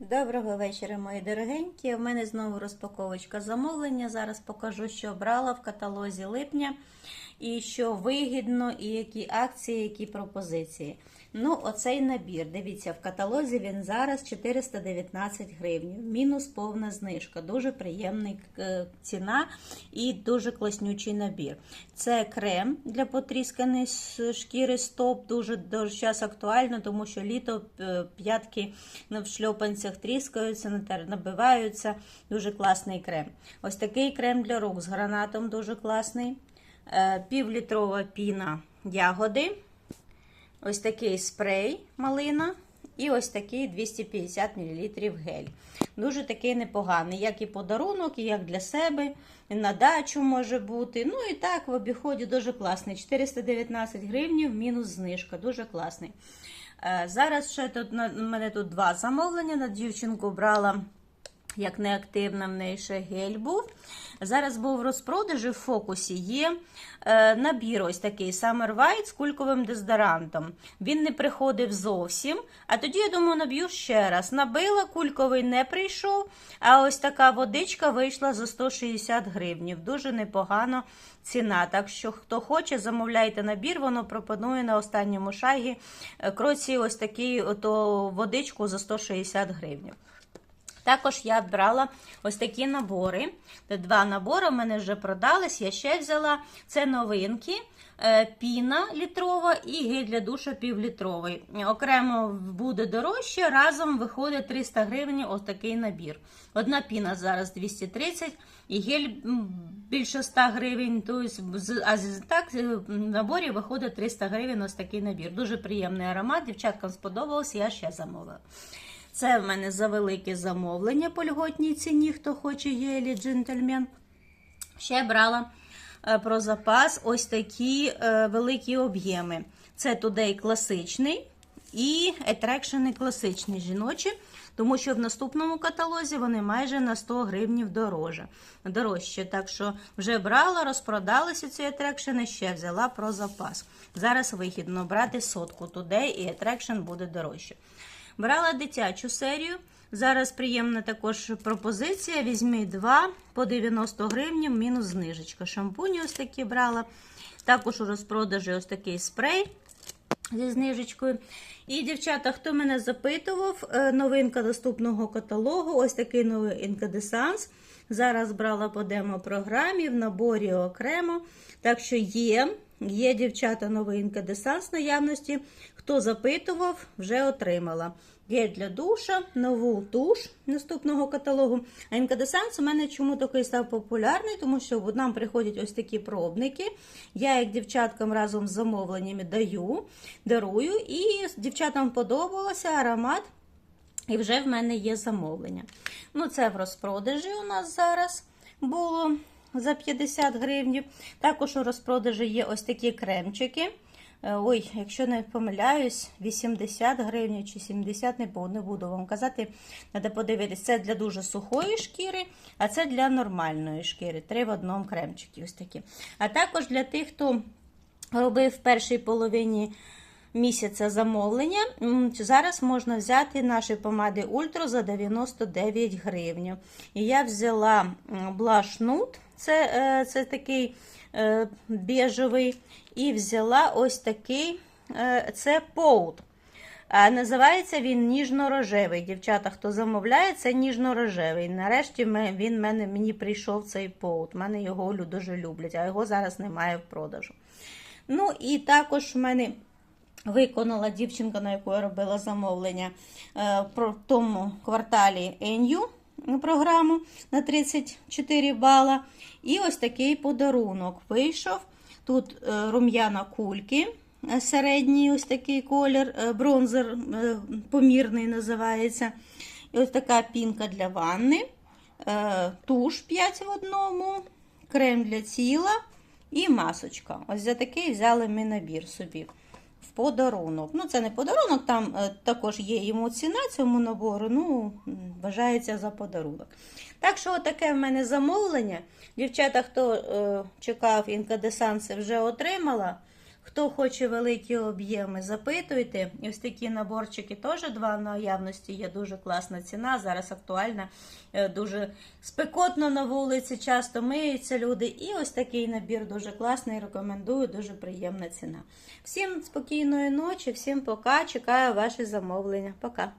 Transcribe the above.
Доброго вечора, мої дорогенькі. У мене знову розпаковочка замовлення. Зараз покажу, що брала в каталозі липня, і що вигідно, і які акції, які пропозиції. Ну, оцей набір. Дивіться, в каталозі він зараз 419 гривень. Мінус повна знижка. Дуже приємна ціна і дуже класнючий набір. Це крем для потрісканої шкіри стоп. Дуже дуже зараз актуально, тому що літо е, п'ятки в шльопанцях тріскаються, набиваються. Дуже класний крем. Ось такий крем для рук з гранатом дуже класний. Е, Півлітрова піна ягоди. Ось такий спрей малина. І ось такий 250 мл гель. Дуже такий непоганий, як і подарунок, і як для себе, на дачу може бути. Ну і так, в обіході дуже класний. 419 гривень, мінус знижка. Дуже класний. Е, Зараз ще тут у мене тут два замовлення. На дівчинку брала як неактивна, в неї ще гель був. Зараз був в розпродажі в фокусі є е, набір ось такий Summer White з кульковим дезодорантом. Він не приходив зовсім. А тоді, я думаю, наб'ю ще раз. Набила, кульковий не прийшов, а ось така водичка вийшла за 160 гривнів. Дуже непогано ціна. Так що, хто хоче, замовляйте набір, воно пропонує на останньому шагі е, кроці ось такий ото водичку за 160 гривень. Також я брала ось такі набори. Два набори в мене вже продались. Я ще взяла це новинки. е, Піна літрова і гель для душа півлітровий. Окремо буде дорожче, разом виходить 300 гривень ось такий набір. Одна піна зараз 230 і гель більше 100 гривень. Тобто, а так в наборі виходить 300 гривень ось такий набір. Дуже приємний аромат. Дівчаткам сподобалось, я ще замовила. Це в мене за велике замовлення по льготній ціні, хто хоче єлі джентльмен. Ще брала е, про запас ось такі е, великі об'єми. Це Today класичний і Attraction класичний жіночі, тому що в наступному каталозі вони майже на 100 гривнів дороже, дорожче. Так що вже брала, розпродалися ці Attraction, ще взяла про запас. Зараз вигідно брати сотку Today і Attraction буде дорожче. Брала дитячу серію. Зараз приємна також пропозиція. Візьми два по 90 гривень, мінус знижечка. Шампуні ось такі брала. Також у розпродажі ось такий спрей зі знижечкою. І, дівчата, хто мене запитував, е, новинка доступного каталогу, ось такий новий інкадесанс. Зараз брала по демо-програмі в наборі окремо. Так що є, є дівчата новий інкадесанс наявності. Хто запитував, вже отримала. Гель для душа, нову туш наступного каталогу. А інкадесанс у мене чому такий став популярний, тому що нам приходять ось такі пробники. Я їх дівчаткам разом з замовленнями даю, дарую, і дівчатам подобався аромат. І вже в мене є замовлення. Ну, це в розпродажі у нас зараз було за 50 гривень. Також у розпродажі є ось такі кремчики. Е, Ой, якщо не помиляюсь, 80 гривень чи 70, не буду, вам казати. Треба подивитися. Це для дуже сухої шкіри, а це для нормальної шкіри. Три в одному кремчики. Ось такі. А також для тих, хто робив в першій половині місяця замовлення. Зараз можна взяти наші помади Ультра за 99 гривень. І я взяла Blush Nude, це, е, це такий е, бежевий, і взяла ось такий е, це. А називається він ніжно-рожевий. Дівчата, хто замовляє, це ніжно-рожевий. Нарешті він мене, мені прийшов цей поут. Мене його дуже люблять, а його зараз немає в продажу. Ну і також в мене виконала дівчинка, на яку я робила замовлення е, про тому кварталі Еню програму на 34 бала. І ось такий подарунок вийшов. Тут е, рум'яна кульки. е, Середній ось такий колір, бронзер помірний називається. І ось така пінка для ванни, туш 5 в одному, крем для тіла і масочка. Ось за такий взяли ми набір собі в подарунок. Ну, це не подарунок, там е, також є йому ціна цьому набору, ну, вважається за подарунок. Так що, таке в мене замовлення. Дівчата, хто е, чекав інкадесанси, вже отримала. Хто хоче великі об'єми, запитуйте. І ось такі наборчики теж два наявності. Є дуже класна ціна. Зараз актуальна, е, дуже спекотно на вулиці, часто миються люди. І ось такий набір дуже класний. Рекомендую, дуже приємна ціна. Всім спокійної ночі, всім пока. Чекаю ваші замовлення. Пока.